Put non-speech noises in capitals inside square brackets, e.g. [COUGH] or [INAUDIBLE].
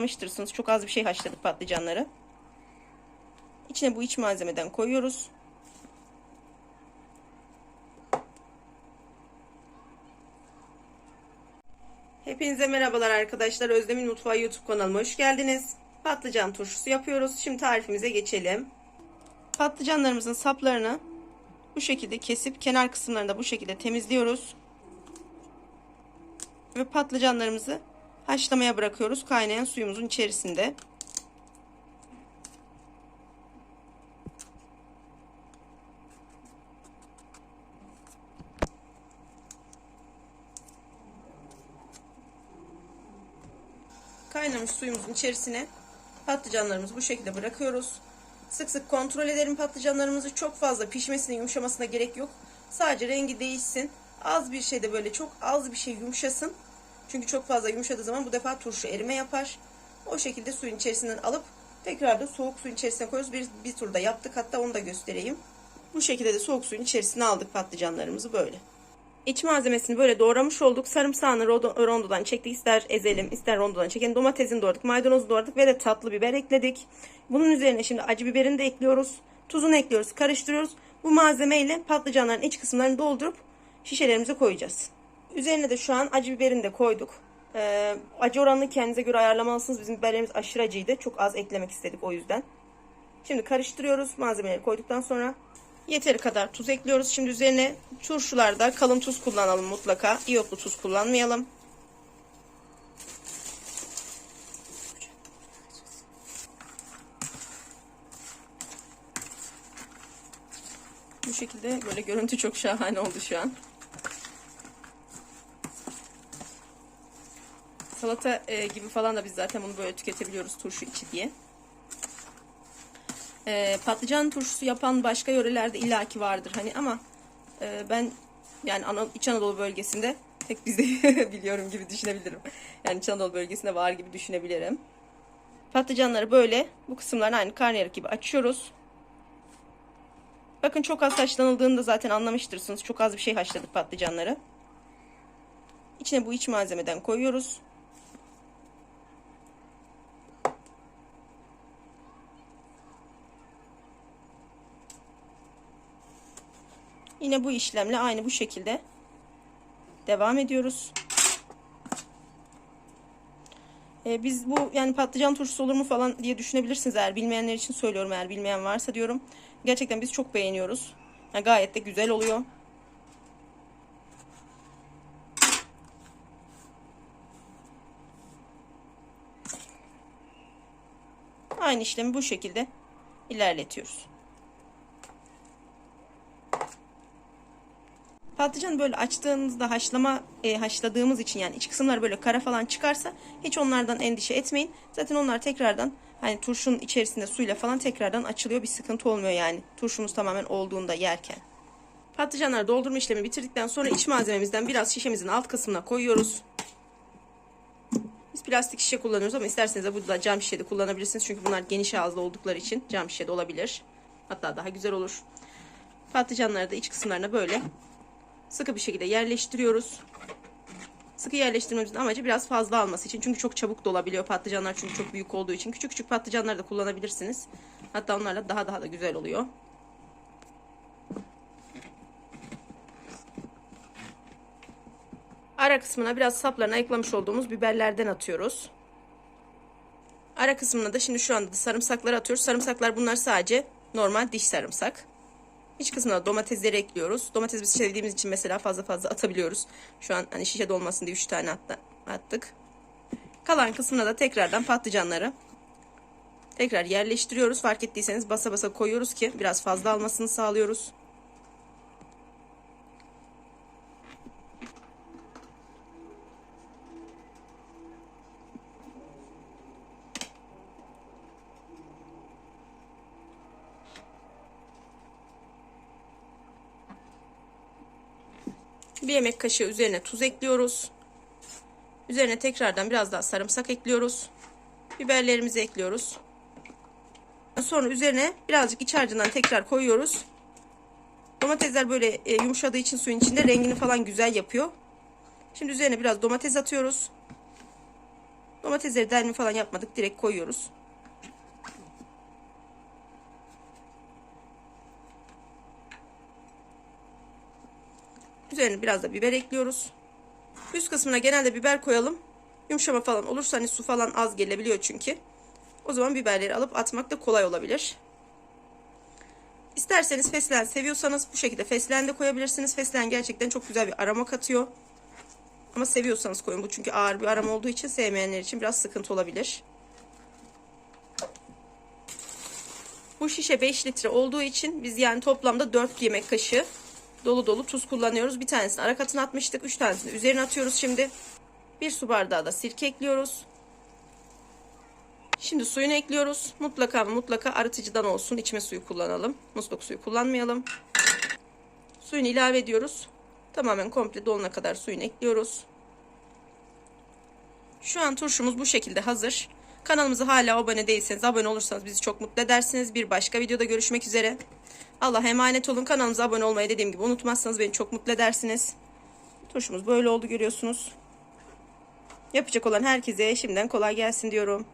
Haşlamıştırsınız. Çok az bir şey haşladık patlıcanları. İçine bu iç malzemeden koyuyoruz. Hepinize merhabalar arkadaşlar. Özlem'in Mutfağı YouTube kanalıma hoş geldiniz. Patlıcan turşusu yapıyoruz. Şimdi tarifimize geçelim. Patlıcanlarımızın saplarını bu şekilde kesip kenar kısımlarını da bu şekilde temizliyoruz. Ve patlıcanlarımızı haşlamaya bırakıyoruz kaynayan suyumuzun içerisinde. Kaynamış suyumuzun içerisine patlıcanlarımızı bu şekilde bırakıyoruz. Sık sık kontrol edelim patlıcanlarımızı. Çok fazla pişmesine, yumuşamasına gerek yok. Sadece rengi değişsin. Az bir şeyde böyle çok az bir şey yumuşasın. Çünkü çok fazla yumuşadığı zaman bu defa turşu erime yapar. O şekilde suyun içerisinden alıp tekrar da soğuk suyun içerisine koyuyoruz. Bir, bir turda yaptık hatta onu da göstereyim. Bu şekilde de soğuk suyun içerisine aldık patlıcanlarımızı böyle. İç malzemesini böyle doğramış olduk. Sarımsağını rondodan çektik. İster ezelim ister rondodan çekelim. Domatesini doğradık. Maydanozu doğradık ve de tatlı biber ekledik. Bunun üzerine şimdi acı biberini de ekliyoruz. Tuzunu ekliyoruz. Karıştırıyoruz. Bu malzemeyle patlıcanların iç kısımlarını doldurup şişelerimize koyacağız. Üzerine de şu an acı biberini de koyduk. Ee, acı oranını kendinize göre ayarlamalısınız. Bizim biberlerimiz aşırı acıydı. Çok az eklemek istedik o yüzden. Şimdi karıştırıyoruz malzemeleri koyduktan sonra. Yeteri kadar tuz ekliyoruz. Şimdi üzerine turşularda kalın tuz kullanalım mutlaka. İyotlu tuz kullanmayalım. Bu şekilde böyle görüntü çok şahane oldu şu an. Salata e, gibi falan da biz zaten bunu böyle tüketebiliyoruz turşu içi diye. E, patlıcan turşusu yapan başka yörelerde illaki vardır hani ama e, ben yani Ana, İç Anadolu bölgesinde tek bizde [LAUGHS] biliyorum gibi düşünebilirim. Yani İç Anadolu bölgesinde var gibi düşünebilirim. Patlıcanları böyle bu kısımlarını aynı karnıyarık gibi açıyoruz. Bakın çok az haşlanıldığında zaten anlamıştırsınız. Çok az bir şey haşladık patlıcanları. İçine bu iç malzemeden koyuyoruz. Yine bu işlemle aynı bu şekilde devam ediyoruz. Ee, biz bu yani patlıcan turşusu olur mu falan diye düşünebilirsiniz eğer bilmeyenler için söylüyorum eğer bilmeyen varsa diyorum. Gerçekten biz çok beğeniyoruz. Yani gayet de güzel oluyor. Aynı işlemi bu şekilde ilerletiyoruz. Patlıcanı böyle açtığınızda haşlama e, haşladığımız için yani iç kısımları böyle kara falan çıkarsa hiç onlardan endişe etmeyin. Zaten onlar tekrardan hani turşunun içerisinde suyla falan tekrardan açılıyor. Bir sıkıntı olmuyor yani turşumuz tamamen olduğunda yerken. Patlıcanları doldurma işlemi bitirdikten sonra iç malzememizden biraz şişemizin alt kısmına koyuyoruz. Biz plastik şişe kullanıyoruz ama isterseniz de bu da cam şişe de kullanabilirsiniz. Çünkü bunlar geniş ağızlı oldukları için cam şişe de olabilir. Hatta daha güzel olur. Patlıcanları da iç kısımlarına böyle sıkı bir şekilde yerleştiriyoruz. Sıkı yerleştirmemizin amacı biraz fazla alması için. Çünkü çok çabuk dolabiliyor patlıcanlar çünkü çok büyük olduğu için. Küçük küçük patlıcanları da kullanabilirsiniz. Hatta onlarla daha daha da güzel oluyor. Ara kısmına biraz saplarını ayıklamış olduğumuz biberlerden atıyoruz. Ara kısmına da şimdi şu anda da sarımsakları atıyoruz. Sarımsaklar bunlar sadece normal diş sarımsak. İç kısmına domatesleri ekliyoruz. Domates biz sevdiğimiz için mesela fazla fazla atabiliyoruz. Şu an hani şişe dolmasın diye 3 tane attı, attık. Kalan kısmına da tekrardan patlıcanları tekrar yerleştiriyoruz. Fark ettiyseniz basa basa koyuyoruz ki biraz fazla almasını sağlıyoruz. Bir yemek kaşığı üzerine tuz ekliyoruz. Üzerine tekrardan biraz daha sarımsak ekliyoruz. Biberlerimizi ekliyoruz. Sonra üzerine birazcık iç harcından tekrar koyuyoruz. Domatesler böyle e, yumuşadığı için suyun içinde rengini falan güzel yapıyor. Şimdi üzerine biraz domates atıyoruz. Domatesleri delme falan yapmadık. Direkt koyuyoruz. Üzerine biraz da biber ekliyoruz. Üst kısmına genelde biber koyalım. Yumuşama falan olursa hani su falan az gelebiliyor çünkü. O zaman biberleri alıp atmak da kolay olabilir. İsterseniz fesleğen seviyorsanız bu şekilde fesleğen de koyabilirsiniz. Fesleğen gerçekten çok güzel bir aroma katıyor. Ama seviyorsanız koyun. Bu çünkü ağır bir aroma olduğu için sevmeyenler için biraz sıkıntı olabilir. Bu şişe 5 litre olduğu için biz yani toplamda 4 yemek kaşığı dolu dolu tuz kullanıyoruz. Bir tanesini ara katına atmıştık. 3 tanesini üzerine atıyoruz şimdi. Bir su bardağı da sirke ekliyoruz. Şimdi suyunu ekliyoruz. Mutlaka mutlaka arıtıcıdan olsun. İçme suyu kullanalım. Musluk suyu kullanmayalım. Suyunu ilave ediyoruz. Tamamen komple dolana kadar suyunu ekliyoruz. Şu an turşumuz bu şekilde hazır. Kanalımıza hala abone değilseniz abone olursanız bizi çok mutlu edersiniz. Bir başka videoda görüşmek üzere. Allah'a emanet olun. Kanalımıza abone olmayı dediğim gibi unutmazsanız beni çok mutlu edersiniz. Turşumuz böyle oldu görüyorsunuz. Yapacak olan herkese şimdiden kolay gelsin diyorum.